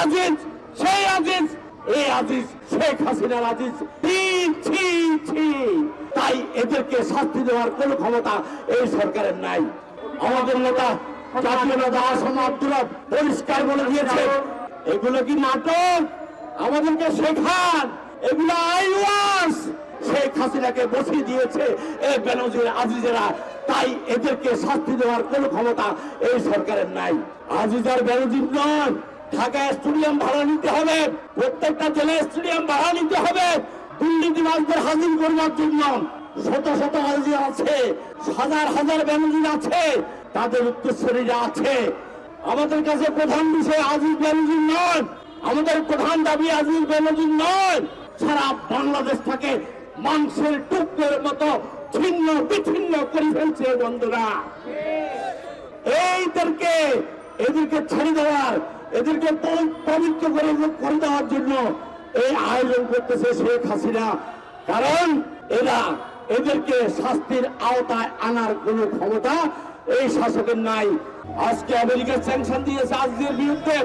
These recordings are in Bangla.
আজিজ, সেই আজিজ, এই আজিজ শেখ হাসিনার আজিজ। তাই এদেরকে শাস্তি দেওয়ার কোনো ক্ষমতা এই সরকারের নাই। আমাদের নেতা পরিষ্কার বলে দিয়েছে, এগুলো কি নাটক আমাদেরকে শেখান। এগুলো আইওয়াস। শেখ হাসিনাকে বসিয়ে দিয়েছে এই বেনজির আজিজেরা। তাই এদেরকে শাস্তি দেওয়ার কোনো ক্ষমতা এই সরকারের নাই। আজিজার বেনজির নন ঢাকা স্টেডিয়াম ভাড়া নিতে হবে, প্রত্যেকটা জেলায় স্টেডিয়াম ভাড়া নিতে হবে দুর্নীতিবাজদের হাজির করবার জন্য শত শত হাজির আছে, হাজার হাজার বেনজির আছে, তাদের উত্তরসূরীরা আছে। আমাদের কাছে প্রধান বিষয় আজিজ বেনজির নয়, আমাদের প্রধান দাবি আজিজ বেনজির নয়, সারা বাংলাদেশটাকে মাংসের টুকরের মতো ছিন্ন বিচ্ছিন্ন করে ফেলছে বন্ধুরা। এইদেরকে, এদেরকে ছেড়ে দেওয়ার এদেরকে পবিত্র করে করে দেওয়ার জন্য এই আয়োজন করতেছে শেখ হাসিনা। কারণ এরা এদেরকে শাস্তির আওতায় আনার কোনো ক্ষমতা এই শাসকের নাই। আজকে আমেরিকা স্যাংশন দিয়েছে আজকের বিরুদ্ধে।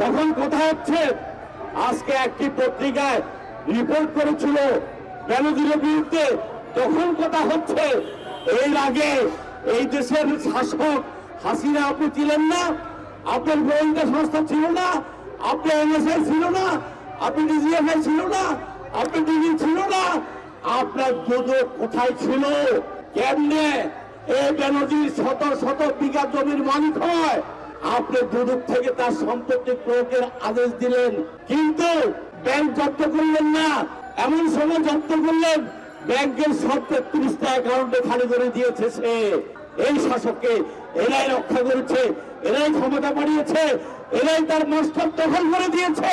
তখন কথা হচ্ছে, আজকে একটি পত্রিকায় রিপোর্ট করেছিল বেনজিরের বিরুদ্ধে। তখন কথা হচ্ছে, এর আগে এই দেশের শাসক হাসিনা আপনি ছিলেন না? আপনার গোয়েন্দা সংস্থা ছিল না, আপনার এনএসআই ছিল না, আপনি ডিজিএফআই ছিল না, আপনি ডিবি ছিল না, আপনার দুদক কোথায় ছিল? কেমনে? এই বেনজির শত শত বিঘা জমির মালিক হয়। আপনি দুদক থেকে তার সম্পত্তি প্রয়োগের আদেশ দিলেন, কিন্তু ব্যাংক জব্দ করলেন না। এমন সময় জব্দ করলেন, ব্যাংকের সব তেত্রিশটা অ্যাকাউন্টে খালি করে দিয়েছে সে। এই শাসককে এরাই রক্ষা করেছে। এরাই ক্ষমতা বাড়িয়েছে, এরাই তার মস্তক দখল করে দিয়েছে।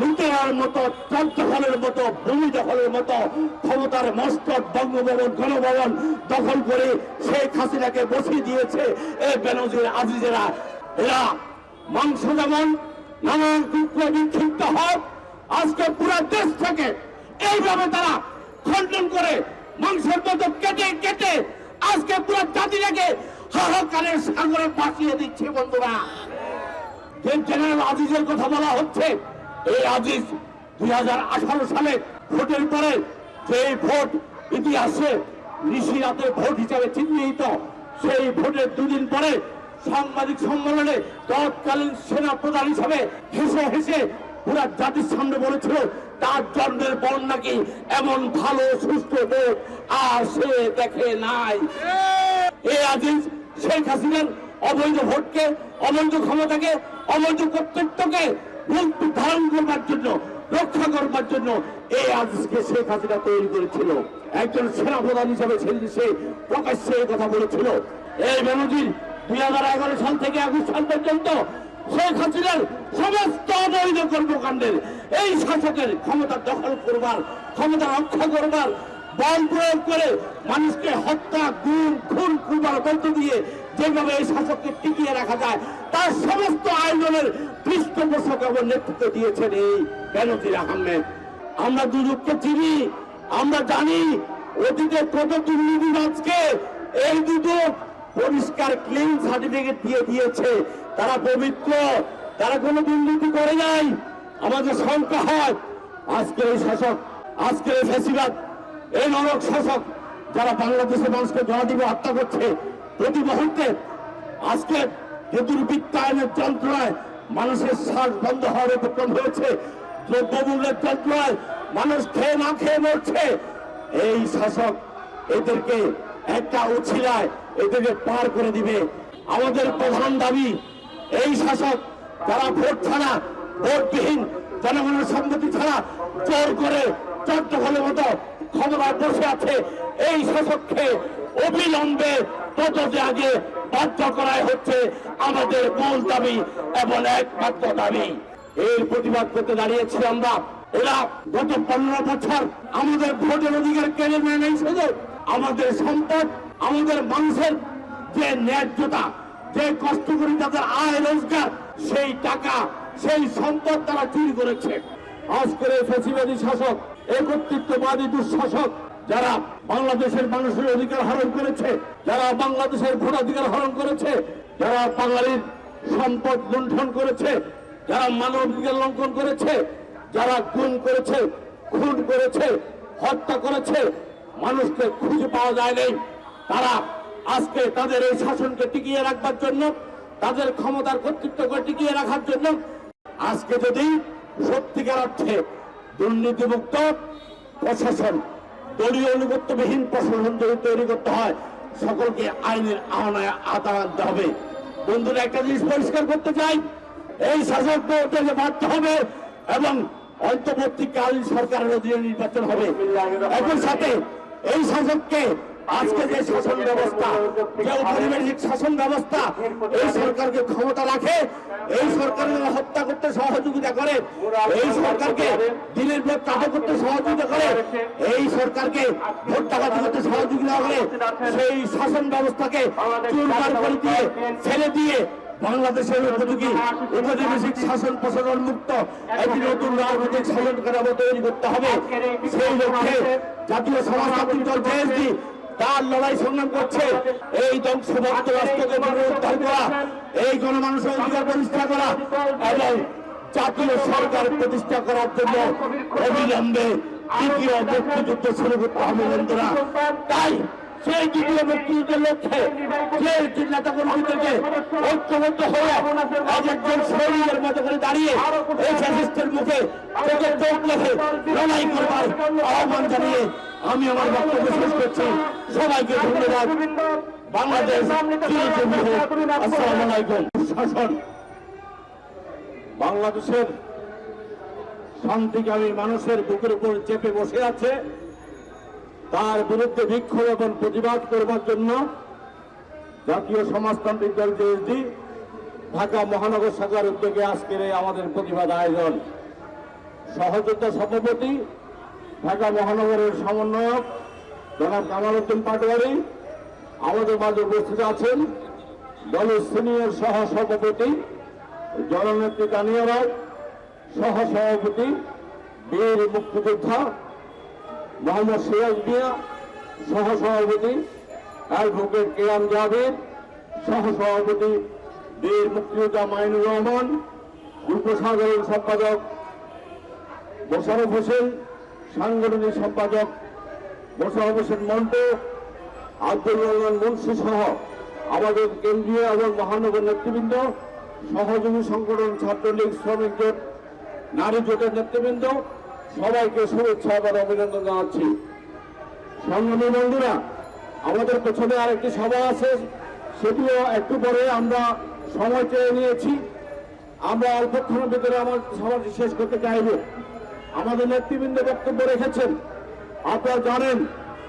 লুটেরার মতো চক মতো, ভূমি দখলের মতো ক্ষমতার মস্তক বঙ্গভবন, গণভবন দখল করে শেখ হাসিনাকে বসিয়ে দিয়েছে এই বেনজির আজিজেরা। এরা মাংস যেমন নানান টুকরো বিক্ষিপ্ত হয়। আজকে পুরো দেশ থেকে এইভাবে তারা খণ্ডন করে মাংসের মতো কেটে কেটে আজকে পুরো জাতিটাকে হাহাকারের সাগরে পাঠিয়ে দিচ্ছে, বন্ধুরা। জেনারেল আজিজের কথা বলা হচ্ছে, এই আজিজ দুই সালে ভোটের পরে যে ভোট ইতিহাসে নিশি রাতে ভোট হিসাবে চিহ্নিত, সেই ভোটের দুদিন পরে সাংবাদিক সম্মেলনে তৎকালীন সেনা প্রধান হিসাবে হেসে হেসে পুরা জাতির সামনে বলেছিল, তার জন্মের পর নাকি এমন ভালো সুস্থ ভোট আর সে দেখে নাই। এই আজিজ শেখ হাসিনার অবৈধ ভোটকে, অবৈধ ক্ষমতাকে, অবৈধ কর্তৃত্বকে ধারণ করবার জন্য, রক্ষা করবার জন্য এই শেখ হাসিনা তৈরি করেছিল। একজন সেনাপ্রধান সে প্রকাশ্যে এই কথা বলেছিল। এই বেনজির দুই হাজার এগারো সাল থেকে একুশ সাল পর্যন্ত শেখ হাসিনার সমস্ত অবৈধ কর্মকাণ্ডের এই শাসকের ক্ষমতা দখল করবার, ক্ষমতা রক্ষা করবার বল প্রয়োগ করে মানুষকে হত্যা, গুম, খুন করবার মধ্য দিয়ে যেভাবে এই শাসককে টিকিয়ে রাখা যায়, তার সমস্ত আয়োজনের পৃষ্ঠপোষক এবং নেতৃত্ব দিয়েছেন এই বেনজির আহমেদ। আমরা দুদককে চিনি, আমরা জানি অতীতে কত দুর্নীতিবাজকে এই দুদক পরিষ্কার ক্লিন সার্টিফিকেট দিয়ে দিয়েছে। তারা পবিত্র, তারা কোনো দুর্নীতি করে নাই। আমাদের শঙ্কা হয়, আজকের এই শাসক, আজকের এই ফেসিবাদ এই নরক শাসক যারা বাংলাদেশের মানুষকে জড়া দিব হত্যা করছে প্রতি মুহূর্তে আজকে যে দুর্বৃত্তায়নের যন্ত্রণায় মানুষের শ্বাস বন্ধ হওয়ার উপক্রম হয়েছে। দ্রব্যমূল্যের যন্ত্রণায় মানুষ খেয়ে না খেয়ে মরছে। এই শাসক এদেরকে একটা উছিলায় এদেরকে পার করে দিবে। আমাদের প্রধান দাবি, এই শাসক যারা ভোট ছাড়া ভোটবিহীন জনগণের সম্মতি ছাড়া জোর করে চট্টগ্রামের মতো ক্ষমতায় বসে আছে, এই শাসককে অবিলম্বে তততে আগে বাধ্য করাই হচ্ছে আমাদের মূল দাবি এবং একমাত্র দাবি। এর প্রতিবাদ করতে দাঁড়িয়েছি আমরা। এরা গত পনেরো বছর আমাদের ভোটের অধিকার কেড়ে নেয় নেই শুধু। আমাদের সম্পদ, আমাদের মানুষের যে ন্যায্যতা, যে কষ্ট করে তাদের আয় রোজগার, সেই টাকা সেই সম্পদ তারা চুরি করেছে। আজ করে ফেসিবাদী শাসক একত্রিত্ববাদী দুঃশাসক, যারা বাংলাদেশের মানুষের অধিকার হরণ করেছে, যারা বাংলাদেশের ভোটাধিকার হরণ করেছে, যারা বাঙালির সম্পদ লুণ্ঠন করেছে, যারা মানবাধিকার লঙ্ঘন করেছে, যারা গুম করেছে, খুন করেছে, হত্যা করেছে, মানুষকে খুঁজে পাওয়া যায় নাই তারা আজকে তাদের এই শাসনকে টিকিয়ে রাখবার জন্য, তাদের ক্ষমতার কর্তৃত্বকে টিকিয়ে রাখার জন্য আজকে যদি সত্যিকার অর্থে দুর্নীতিমুক্ত প্রশাসন দলীয় অনুগত্যবিহীন প্রশাসন যদি তৈরি করতে হয় সকলকে আইনের আওনায় আদায় আনতে হবে। বন্ধুরা একটা জিনিস পরিষ্কার করতে চাই। এই শাসক দলকে বাড়তে হবে এবং অন্তর্বর্তীকালীন সরকারের অধীনে নির্বাচন হবে একই সাথে এই শাসককে আজকে যে শাসন ব্যবস্থা, যে ঔপনিবেশিক শাসন ব্যবস্থা, এই সরকারকে ক্ষমতা রাখে, এই সরকারের হত্যা করতে সহযোগিতা করে, এই সরকারকে দিনের পর টাকা করতে সহযোগিতা করে, এই সরকারকে ভোট টাকাতি করতে সহযোগিতা করে, সেই শাসন ব্যবস্থাকে চুরমার করে দিয়ে ছেড়ে দিয়ে বাংলাদেশের উপযোগী উপনিবেশিক শাসন প্রশাসন মুক্ত একটি নতুন রাজনৈতিক শাসন কাঠামো তৈরি করতে হবে। সেই লক্ষ্যে জাতীয় সমাজতান্ত্রিক দল, জেএসডি তার লড়াই সংগ্রাম করছে। এই ধ্বংসভক্ত রাষ্ট্রকে পুনরুদ্ধার করা, এই গণমানুষের অধিকার প্রতিষ্ঠা করা এবং জাতীয় সরকার প্রতিষ্ঠা করার জন্য অবিলম্বে দ্বিতীয় মুক্তিযুদ্ধ শুরু করতে হবে বন্ধুরা। তাই সেই দ্বিতীয় মুক্তিযুদ্ধের লক্ষ্যে যে নেতা কর্মীদেরকে ঐক্যবদ্ধ হয়ে আজ একজন শরীরের মতো করে দাঁড়িয়ে এই মুখে চোখে চোখ রেখে লড়াই করবার আহ্বান জানিয়ে আমি আমার বক্তব্য শেষ করছি। সবাইকে ধন্যবাদ। বাংলাদেশের শান্তিকামী মানুষের বুকের উপর চেপে বসে আছে। তার বিরুদ্ধে বিক্ষোভ এবং প্রতিবাদ করবার জন্য জাতীয় সমাজতান্ত্রিক দল জেএসডি, ঢাকা মহানগর শাখার উদ্যোগে আজকের আমাদের প্রতিবাদ আয়োজন। সহযোদ্ধা সভাপতি ঢাকা মহানগরের সমন্বয়ক জনাব কামাল উদ্দিন পাটোয়ারি আমাদের মাঝে উপস্থিত আছেন দলের সিনিয়র সহ সভাপতি জননেত্রী কানিয়া রায় সহ সভাপতি বীর মুক্তিযোদ্ধা মোহাম্মদ সিরাজ মিয়া সহ সভাপতি অ্যাডভোকেট কে জাভেদ সহ সভাপতি বীর মুক্তিযোদ্ধা মাইনুর রহমান যুব সাধারণ সম্পাদক মোশারফ হোসেন সাংগঠনিক সম্পাদক মোশারফ হোসেন মন্টু, আব্দুল রহমান মুন্সি সহ আমাদের কেন্দ্রীয় এবং মহানগর নেতৃবৃন্দ, সহযোগী সংগঠন ছাত্রলীগ শ্রমিক জোট, নারী জোটের নেতৃবৃন্দ, সবাইকে শুভেচ্ছা এবং অভিনন্দন জানাচ্ছি। সংগ্রামী বন্ধুরা, আমাদের পেছনে আরেকটি সভা আছে, সেটিও একটু পরে আমরা সময় চেয়ে নিয়েছি। আমরা অল্পক্ষণের ভিতরে আমার সভাটি শেষ করতে চাইব। আমাদের নেতৃবৃন্দ বক্তব্য রেখেছেন। আপনারা জানেন